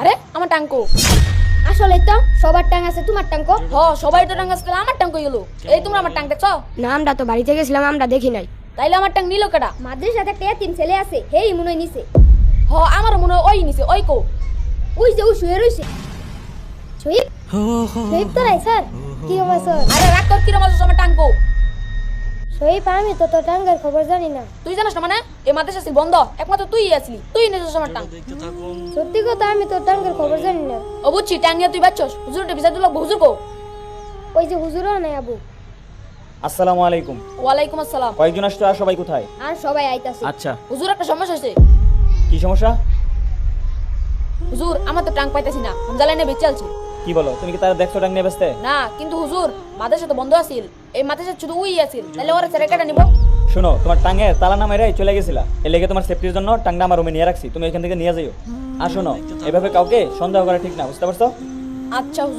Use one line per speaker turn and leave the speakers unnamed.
আরে আমার টাঙ্কো।
আসলে তো সবার টাং আছে তোমার টাং কো
হ সবাই তো টাঙ্ক আসতে আমার টাঙ্ক গেল এই তোমরা আমার টাঙ্ক দেখছ?
না আমরা তো বাড়িতে গেছিলাম আমরা দেখি নাই।
তাইলে আমার টাঙ্ক নিল কেডা?
মাদ্রাসাতে একটা তিন ছেলে আছে হেই মনে হয় নিছে।
হ আমার মনে হয় ওই নিছে ওই কো।
ওই যে ও শুয়ে রইছে। ছুঁই শহীদ তো নাই স্যার। কি হবে স্যার
আরে রাগ কর কিরম আছিস আমার টাঙ্কো?
শহীদ আমি তো তোর টাঙ্গের খবর জানি না।
তুই জানিস না মানে? এই মাদ্রাসা ছিল বন্ধ একমাত্র তুই আসলি তুই নিছিস আমার টাঙ্ক
সত্যি কথা আমি তোর টাঙ্গের খবর জানি না।
ও বুঝছি তুই বাচ্চস হুজুরটা বিচার দিল হুজুর কো?
ওই যে হুজুরও নাই আবু।
আসসালামু আলাইকুম।
ওয়ালাইকুম আসসালাম।
কয়েকজন আসতো আর সবাই কোথায়?
আর সবাই আইতাছে।
আচ্ছা।
হুজুর একটা সমস্যা হয়েছে
কি সমস্যা?
হুজুর আমার তো টাঙ্ক পাইতেছি না। জ্বালাইনে বেঁচে চলছে
কি বলো? তুমি কি তার দেখছ টাং নিয়ে ব্যস্ত?
না কিন্তু হুজুর মাদ্রাসা তো বন্ধ আছিল। এই মাদ্রাসা শুধু উই আছিল। তাহলে ওরা ছেড়ে কেটে নিব।
শোনো তোমার টাঙ্গে তালা না মেরে চলে গেছিলা। এর লেগে তোমার সেফটির জন্য টাঙ্গা আমার রুমে নিয়ে রাখছি। তুমি এখান থেকে নিয়ে যাইও। আর শোনো এভাবে কাউকে সন্দেহ করা ঠিক না বুঝতে পারছ?
আচ্ছা হুজুর।